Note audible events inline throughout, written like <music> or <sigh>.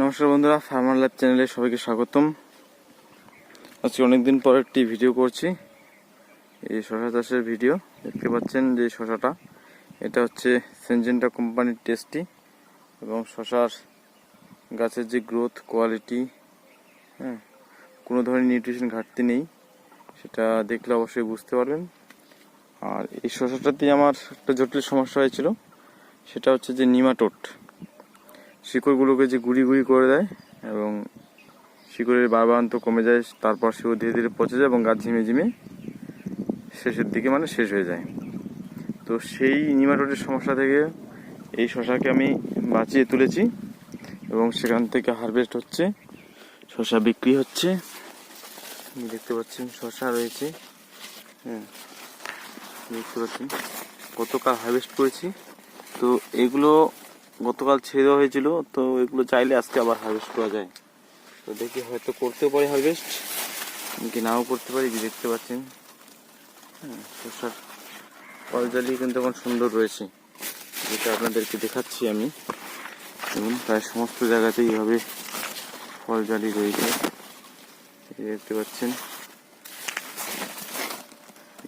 নমস্কার বন্ধুরা farmer lab চ্যানেলে সবাইকে স্বাগতম। আজকে অনেকদিন পর একটি ভিডিও করছি। এই শশা চাষের ভিডিও দেখতে পাচ্ছেন যে শশাটা। এটা হচ্ছে সেনজেন্টা কোম্পানির টেস্টি এবং শশার গাছের যে গ্রোথ কোয়ালিটি হ্যাঁ কোনো ধরনের নিউট্রিশন ঘাটতি নেই, সেটা দেখলে অবশ্যই বুঝতে পারবেন। আর এই শশাটাতে আমার একটা জটিল সমস্যা হয়েছিল, সেটা হচ্ছে যে নিমাটোট শিকড়গুলোকে যে গুড়ি গুড়ি করে দেয় এবং শিকড়ের বারবারান্ত কমে যায়, তারপর শিকড় ধীরে ধীরে পচে যায় এবং গাছ ঝিমে ঝিমে শেষের দিকে মানে শেষ হয়ে যায়। তো সেই নিমাটোটের সমস্যা থেকে এই শশাকে আমি বাঁচিয়ে তুলেছি এবং সেখান থেকে হারভেস্ট হচ্ছে, শশা বিক্রি হচ্ছে। দেখতে পাচ্ছেন শশা রয়েছে। হ্যাঁ দেখতে পাচ্ছেন গতকাল হারভেস্ট করেছি। তো এগুলো গতকাল ছেড়ে দেওয়া হয়েছিল, তো এগুলো চাইলে আজকে আবার হারভেস্ট করা যায়। তো দেখি হয়তো করতেও পারি হারভেস্ট কি নাও করতে পারি? যে দেখতে পাচ্ছেন। হ্যাঁ ফলজালি কিন্তু এখন সুন্দর রয়েছে। যেটা আপনাদেরকে দেখাচ্ছি আমি। এবং প্রায় সমস্ত জায়গাতেই এইভাবে ফলজালি রয়েছে। দেখতে পাচ্ছেন।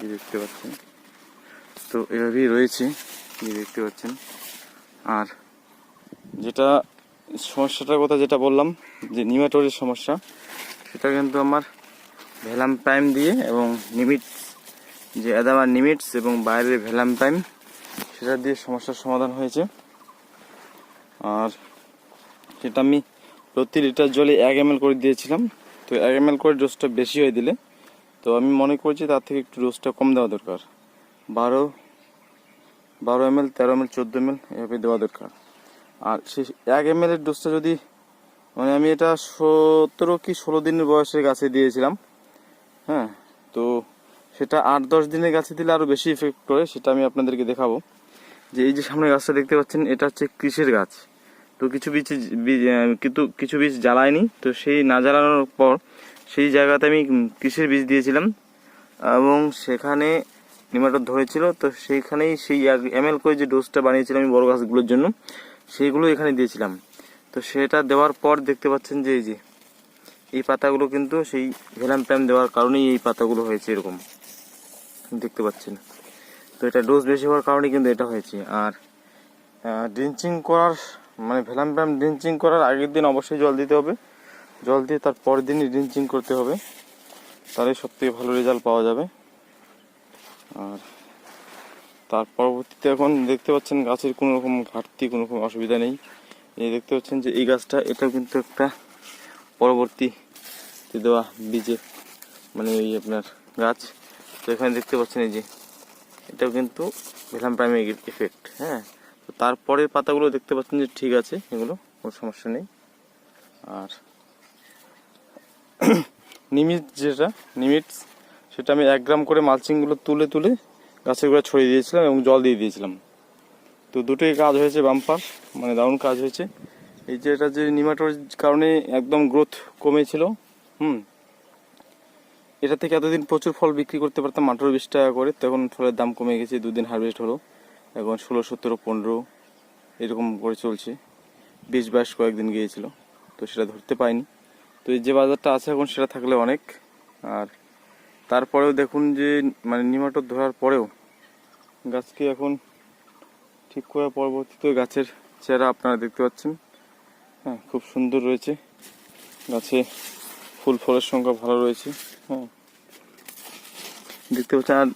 দেখতে পাচ্ছেন। তো এভাবেই রয়েছে। দেখতে পাচ্ছেন। আর যেটা সমস্যাটার কথা যেটা বললাম, যে নিমাটোরের সমস্যা, সেটা কিন্তু আমার ভ্যালাম প্রাইম দিয়ে এবং নিমিটস যে অ্যাদামার নিমিটস এবং বাইরের ভ্যালাম প্রাইম, সেটা দিয়ে সমস্যার সমাধান হয়েছে। আর সেটা আমি প্রতি লিটার জলে এক এম করে দিয়েছিলাম, তো এক এম করে ডোজটা বেশি হয়ে দিলে, তো আমি মনে করছি তার থেকে একটু ডোজটা কম দেওয়া দরকার। বারো বারো এম এল তেরো এম এল চোদ্দ এম এল এভাবে দেওয়া দরকার। আর সেই এক এম এর ডোজটা যদি মানে আমি এটা সতেরো কি ষোলো দিনের বয়সের গাছে দিয়েছিলাম হ্যাঁ তো সেটা আট দশ দিনের গাছে দিলে আরও বেশি ইফেক্ট করে, সেটা আমি আপনাদেরকে দেখাবো। যে এই যে সামনে গাছটা দেখতে পাচ্ছেন, এটা হচ্ছে কৃষির গাছ। তো কিছু বীজ কিন্তু কিছু বীজ জ্বালায়নি, তো সেই না জ্বালানোর পর সেই জায়গাতে আমি কৃষির বীজ দিয়েছিলাম, এবং সেখানে নিমাটোড ধরেছিল, তো সেইখানেই সেই এম এল করে যে ডোজটা বানিয়েছিলাম আমি বড় গাছগুলোর জন্য সেইগুলো এখানে দিয়েছিলাম। তো সেটা দেওয়ার পর দেখতে পাচ্ছেন যে এই যে, এই পাতাগুলো কিন্তু সেই ভেলাম প্যাম দেওয়ার কারণেই এই পাতাগুলো হয়েছে এরকম। দেখতে পাচ্ছেন। তো এটা ডোজ বেশি হওয়ার কারণে কিন্তু এটা হয়েছে। আর ড্রিঞ্চিং করার মানে ভেলাম প্যাম ড্রিঞ্চিং করার আগের দিন অবশ্যই জল দিতে হবে। জল দিয়ে তার পরের দিনই ড্রিঞ্চিং করতে হবে। তাহলে সব থেকে ভালো রেজাল্ট পাওয়া যাবে। আর তার পরবর্তীতে এখন দেখতে পাচ্ছেন গাছের কোনো রকম ঘাটতি, কোনো রকম অসুবিধা নেই। এই দেখতে পাচ্ছেন যে এই গাছটা, এটাও কিন্তু একটা পরবর্তী দেওয়া বীজে মানে ওই আপনার গাছ। তো এখানে দেখতে পাচ্ছেন এই যে, এটাও কিন্তু ভেলাম প্রাইমে এফেক্ট হ্যাঁ? তো তারপরের পাতাগুলো দেখতে পাচ্ছেন যে ঠিক আছে, এগুলো কোনো সমস্যা নেই। আর <clears throat> নিমিট যেটা নিমিটস সেটা আমি এক গ্রাম করে মালচিংগুলো তুলে তুলে গাছের গোড়া ছড়িয়ে দিয়েছিলাম এবং জল দিয়ে দিয়েছিলাম। তো দুটোই কাজ হয়েছে বাম্পার মানে দারুণ কাজ হয়েছে। এই যে এটা যে নিমাটোর কারণে একদম গ্রোথ কমেছিল, হুম। এটা থেকে এতদিন প্রচুর ফল বিক্রি করতে পারতাম আঠারো বিশ টাকা করে তখন ফলের দাম কমে গেছে, দুদিন হারভেস্ট হলো। এখন ষোলো, সতেরো, পনেরো, এরকম করে চলছে। বিশ বাইশ কয়েকদিন গিয়েছিল, তো সেটা ধরতে পাইনি তো এই যে বাজারটা আছে এখন সেটা থাকলে অনেক, আর তারপরেও দেখুন যে মানে নিমাটোর ধরার পরেও গাছকে এখন ঠিক করার পরবর্তীতে গাছের চেহারা আপনারা দেখতে পাচ্ছেন। হ্যাঁ খুব সুন্দর রয়েছে। গাছে ফুল, ফলের সংখ্যা ভালো রয়েছে। হ্যাঁ। দেখতে পাচ্ছেন, আর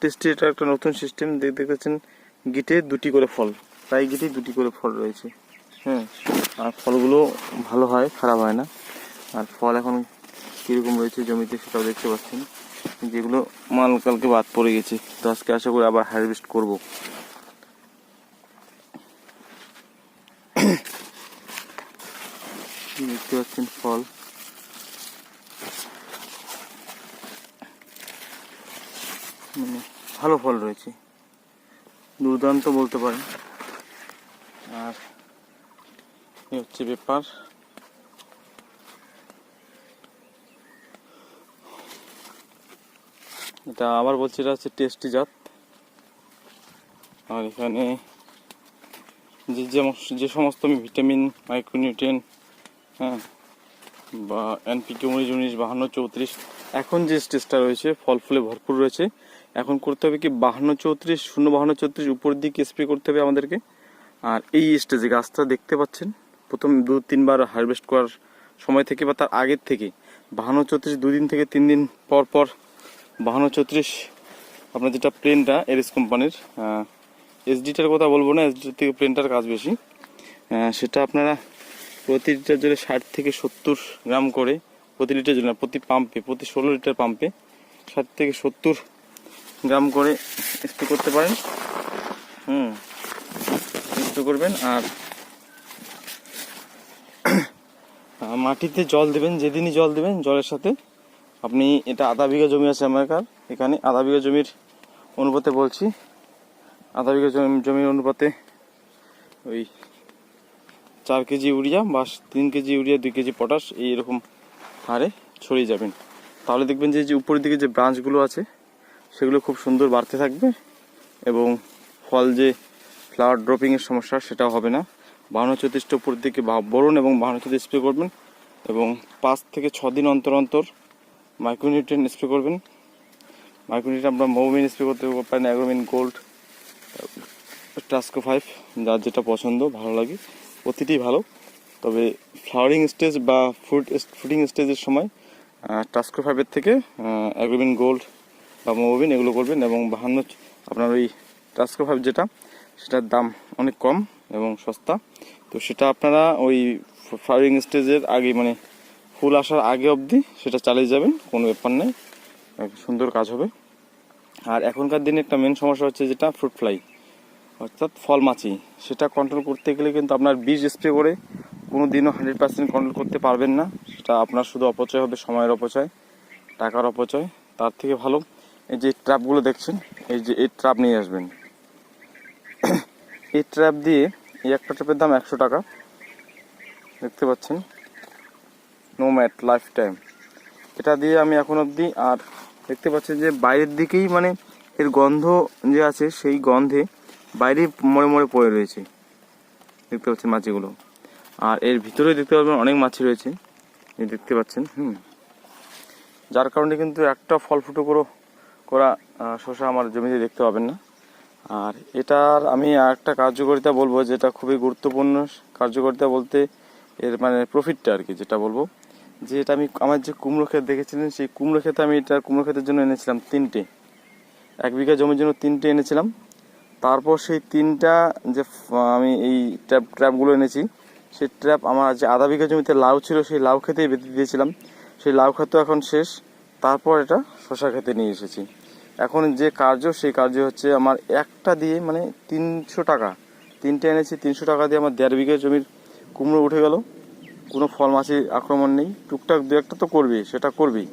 টেস্টি এটা একটা নতুন সিস্টেম দেখতে পাচ্ছেন, গিটে দুটি করে ফল। প্রায় গিটেই দুটি করে ফল রয়েছে। হ্যাঁ আর ফলগুলো ভালো হয়, খারাপ হয় না। আর ফল এখন কীরকম রয়েছে জমিতে সেটাও দেখতে পাচ্ছেন। যেগুলো মাল কালকে বাদ পড়ে গেছে। তো আজকে আশা করি আবার হারভেস্ট করব। দেখতে পাচ্ছেন ফল। মানে ভালো ফল রয়েছে। দুর্দান্ত বলতে পারেন। আর হচ্ছে ব্যাপার। এটা আবার বলছি, এটা হচ্ছে টেস্টি জাত। আর এখানে যে যে সমস্ত ভিটামিন, মাইক্রোনিউট্রিয়েন্ট হ্যাঁ বা এনপিকে উনিশ উনিশ, বাহান্ন, চৌত্রিশ, এখন যে স্টেজটা রয়েছে, ফল ফুলে ভরপুর রয়েছে, এখন করতে হবে কি বাহান্ন, চৌত্রিশ, শূন্য, বাহান্ন, চৌত্রিশ, উপর দিকে স্প্রে করতে হবে আমাদেরকে। আর এই স্টেজে গাছটা দেখতে পাচ্ছেন, প্রথম দু, তিনবার হারভেস্ট করার সময় থেকে বা তার আগের থেকে, বাহান্ন, চৌত্রিশ, দুদিন থেকে তিন দিন পর পর বাহান্ন চৌত্রিশ আপনার যেটা প্লেনটা এরিস কোম্পানির এসডিটার কথা বলব না এসডিটার থেকে প্লেনটার কাজ বেশি। সেটা আপনারা প্রতি লিটার জলে ষাট থেকে সত্তর গ্রাম করে প্রতি লিটার জলে, প্রতি পাম্পে প্রতি ষোলো লিটার পাম্পে ষাট থেকে সত্তর গ্রাম করে স্প্রে করতে পারেন। হুম স্প্রে করবেন আর <coughs> মাটিতে জল দেবেন, যেদিনই জল দেবেন, জলের সাথে আপনি এটা আধা বিঘা জমি আছে আমার এখানে আধা বিঘা জমির অনুপাতে বলছি। আধা বিঘা জমি জমির অনুপাতে ওই চার কেজি ইউরিয়া বা তিন কেজি ইউরিয়া, দুই কেজি পটাশ এইরকম হারে ছড়িয়ে যাবেন। তাহলে দেখবেন যে যে উপরের দিকে যে ব্রাঞ্চগুলো আছে, সেগুলো খুব সুন্দর বাড়তে থাকবে এবং ফল যে ফ্লাওয়ার ড্রপিংয়ের সমস্যা সেটাও হবে না। বাহান্ন চৌত্রিশটা উপর দিকে বরুন এবং বাহান্ন চৌত্রিশ স্প্রে করবেন এবং পাঁচ থেকে ছ দিন অন্তর অন্তর মাইক্রোনিউট্রেন স্প্রে করবেন। মাইক্রোনিউট্রেন আমরা মৌমিন স্প্রে করতে পারেন অ্যাগ্রোমিন গোল্ড টাস্কো ফাইভ যার যেটা পছন্দ, ভালো লাগে। প্রতিটি ভালো। তবে ফ্লাওয়ারিং স্টেজ বা ফ্রুট ফ্রুটিং স্টেজের সময় টাস্কো ফাইভের থেকে অ্যাগ্রোমিন গোল্ড বা মোবিন এগুলো করবেন এবং বাহান্ন আপনার ওই টাস্কো ফাইভ যেটা, সেটার দাম অনেক কম এবং সস্তা। তো সেটা আপনারা ওই ফ্লাওয়ারিং স্টেজের আগে মানে ফুল আসার আগে অবধি সেটা চালিয়ে যাবেন, কোনো ব্যাপার নেই। সুন্দর কাজ হবে। আর এখনকার দিনে একটা মেন সমস্যা হচ্ছে যেটা ফ্রুট ফ্লাই অর্থাৎ ফল মাছি। সেটা কন্ট্রোল করতে গেলে কিন্তু আপনার বীজ স্প্রে করে কোনো দিনও হান্ড্রেড পার্সেন্ট কন্ট্রোল করতে পারবেন না। সেটা আপনার শুধু অপচয় হবে, সময়ের অপচয়, টাকার অপচয়, তার থেকে ভালো। এই যে ট্র্যাপগুলো দেখছেন, এই যে এই ট্র্যাপ নিয়ে আসবেন। এই ট্র্যাপ দিয়ে এই একটা ট্র্যাপের দাম একশো টাকা। দেখতে পাচ্ছেন? নো ম্যাট লাইফ টাইম এটা দিয়ে আমি এখন অবধি আর দেখতে পাচ্ছেন যে বাইরের দিকেই মানে এর গন্ধ যে আছে সেই গন্ধে বাইরে মরে মরে পড়ে রয়েছে। দেখতে পাচ্ছেন মাছিগুলো। আর এর ভিতরেও দেখতে পাবেন অনেক মাছি রয়েছে। এই দেখতে পাচ্ছেন, হুম। যার কারণে কিন্তু একটা ফল ফুটো করো করা শসা আমার জমিতে দেখতে পাবেন না। আর এটার আমি একটা কার্যকারিতা বলব যেটা খুবই গুরুত্বপূর্ণ কার্যকারিতা বলতে এর মানে প্রফিটটা আর কি যেটা বলব। যে এটা আমি আমার যে কুমড়ো ক্ষেত দেখেছিলেন, সেই কুমড়ো ক্ষেতে আমি এটা কুমড়ো ক্ষেতের জন্য এনেছিলাম তিনটে। এক বিঘা জমির জন্য তিনটে এনেছিলাম। তারপর সেই তিনটা যে আমি এই ট্র্যাপ, ট্র্যাপগুলো এনেছি, সেই ট্র্যাপ আমার যে আধা বিঘা জমিতে লাউ ছিল, সেই লাউ খেতেই বেঁধে দিয়েছিলাম। সেই লাউ খেতে এখন শেষ। তারপর এটা শশা খেতে নিয়ে এসেছি। এখন যে কার্য, সেই কার্য হচ্ছে আমার একটা দিয়ে মানে তিনশো টাকা। তিনটে এনেছি, তিনশো টাকা দিয়ে আমার দেড় বিঘা জমির কুমড়ো উঠে গেল। কোনো ফল মাছির আক্রমণ নেই। টুকটাক দু একটা তো করবি, সেটা করবি।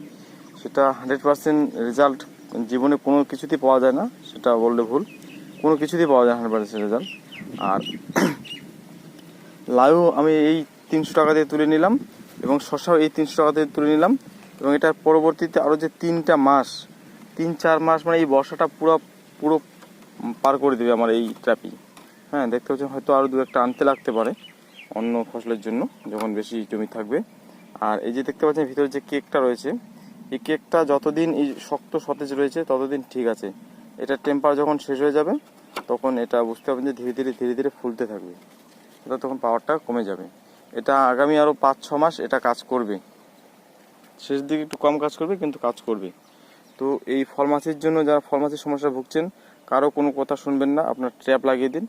সেটা হান্ড্রেড পার্সেন্ট রেজাল্ট জীবনে কোনো কিছুতেই পাওয়া যায় না, সেটা বললে ভুল। কোনো কিছুতেই পাওয়া যায় হান্ড্রেড পার্সেন্ট রেজাল্ট আর <clears throat> লাউ আমি এই তিনশো টাকা দিয়ে তুলে নিলাম এবং শশাও এই তিনশো টাকা দিয়ে তুলে নিলাম এবং এটার পরবর্তীতে আরও যে তিনটা মাস, তিন চার মাস মানে এই বর্ষাটা পুরো পুরো পার করে দেবে আমার এই ট্র্যাপি হ্যাঁ দেখতে পাচ্ছেন হয়তো আরও দু একটা আনতে লাগতে পারে। অন্য ফসলের জন্য যখন বেশি জমি থাকবে। আর এই যে দেখতে পাচ্ছেন, ভিতরে যে কেকটা রয়েছে, এই কেকটা যতদিন এই শক্ত সতেজ রয়েছে, ততদিন ঠিক আছে। এটা টেম্পার যখন শেষ হয়ে যাবে, তখন এটা বুঝতে পারবেন যে ধীরে ধীরে ধীরে ধীরে ফুলতে থাকবে। এটা তখন পাওয়ারটা কমে যাবে। এটা আগামী আরও পাঁচ ছ মাস এটা কাজ করবে। শেষ দিকে একটু কম কাজ করবে, কিন্তু কাজ করবে। তো এই ফল মাছের জন্য যারা ফল মাছের সমস্যা ভুগছেন, কারও কোনো কথা শুনবেন না, আপনার ট্র্যাপ লাগিয়ে দিন।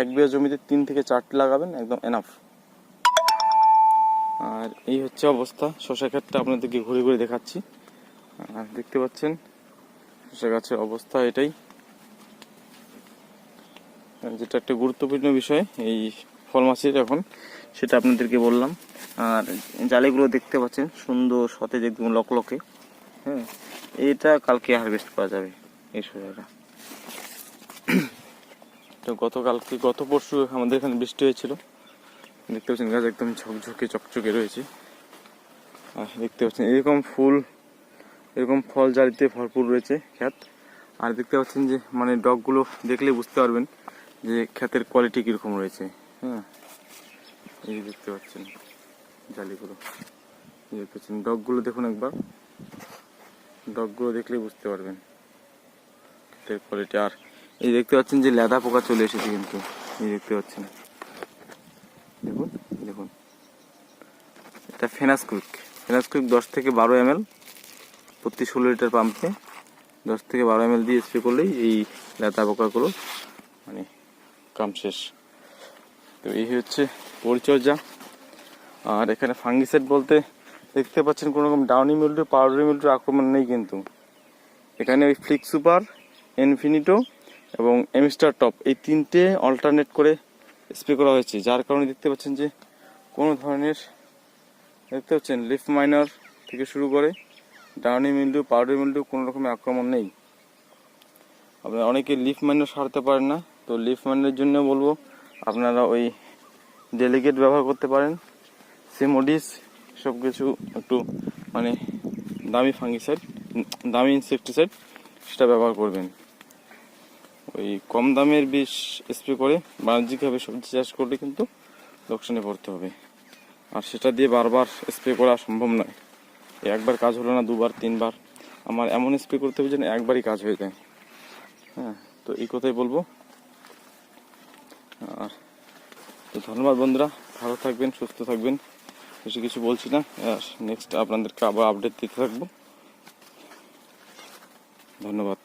এক বিঘা জমিতে তিন থেকে চারটে লাগাবেন, একদম এনাফ আর এই হচ্ছে অবস্থা শশা ক্ষেতটা আপনাদেরকে ঘুরে ঘুরে দেখাচ্ছি। আর দেখতে পাচ্ছেন শশা গাছের অবস্থা এটাই। যেটা একটা গুরুত্বপূর্ণ বিষয়, এই ফল মাছের এখন, সেটা আপনাদেরকে বললাম। আর জালেগুলো দেখতে পাচ্ছেন, সুন্দর সতেজ একদম লকলকে। হ্যাঁ এটা কালকে হারভেস্ট করা যাবে এই শসাটা। তো গতকালকে, গত পরশু আমাদের এখানে বৃষ্টি হয়েছিল। দেখতে পাচ্ছেন গাছ একদম ঝকঝকে, চকচকে রয়েছে। আর দেখতে পাচ্ছেন, এরকম ফুল, এরকম ফল জারিতে ভরপুর রয়েছে ক্ষেত। আর দেখতে পাচ্ছেন যে মানে ডগগুলো দেখলে বুঝতে পারবেন যে ক্ষেতের কোয়ালিটি কীরকম রয়েছে। হ্যাঁ এই দেখতে পাচ্ছেন জালিগুলো। এই দেখতে পাচ্ছেন ডগগুলো দেখুন একবার। ডগগুলো দেখলেই বুঝতে পারবেন খ্যাতের কোয়ালিটি আর এই দেখতে পাচ্ছেন যে লেদা পোকা চলে এসেছে কিন্তু। এই দেখতে পাচ্ছেন। দেখুন দেখুন। এটা ফেনাসকুইক ফেনাসকুইক দশ থেকে বারো এম প্রতি ষোলো লিটার পাম্পে। দশ থেকে বারো এম দিয়ে স্প্রে করলেই এই লেদা পোকাগুলো মানে কাম শেষ। তো এই হচ্ছে পরিচর্যা। আর এখানে ফাঙ্গিসাইড বলতে দেখতে পাচ্ছেন কোনো রকম ডাউনি মিল্টু পাউডারি মিল্টুর আক্রমণ নেই কিন্তু। এখানে ওই ফ্লিক সুপার ইনফিনিটো এবং এমিস্টার টপ এই তিনটে অল্টারনেট করে স্প্রে করা হয়েছে। যার কারণে দেখতে পাচ্ছেন যে কোনো ধরনের দেখতে পাচ্ছেন লিফ মাইনার থেকে শুরু করে ডাউনি মিল্ডু পাউডারি মিল্ডু কোনো রকমের আক্রমণ নেই। আপনারা অনেকে লিফ মাইনার সারতে পারেন না, তো লিফ মাইনারের জন্য বলব আপনারা ওই ডেলিগেট ব্যবহার করতে পারেন। সিমোডিস সব কিছু একটু মানে দামি ফাঙ্গিসাইড দামি ইনসেকটিসাইড সেটা ব্যবহার করবেন। ওই কম দামের বিষ স্প্রে করে বাণিজ্যিকভাবে সবজি চাষ করলে কিন্তু লোকসানে পড়তে হবে। আর সেটা দিয়ে বারবার স্প্রে করা সম্ভব নয়। একবার কাজ হলো না, দুবার, তিনবার। আমার এমন স্প্রে করতে হবে যেন একবারই কাজ হয়ে যায়। হ্যাঁ তো এই কথাই বলব। আর তো ধন্যবাদ বন্ধুরা, ভালো থাকবেন, সুস্থ থাকবেন। বেশি কিছু বলছি না। নেক্সট আপনাদেরকে আবার আপডেট দিতে থাকব। ধন্যবাদ।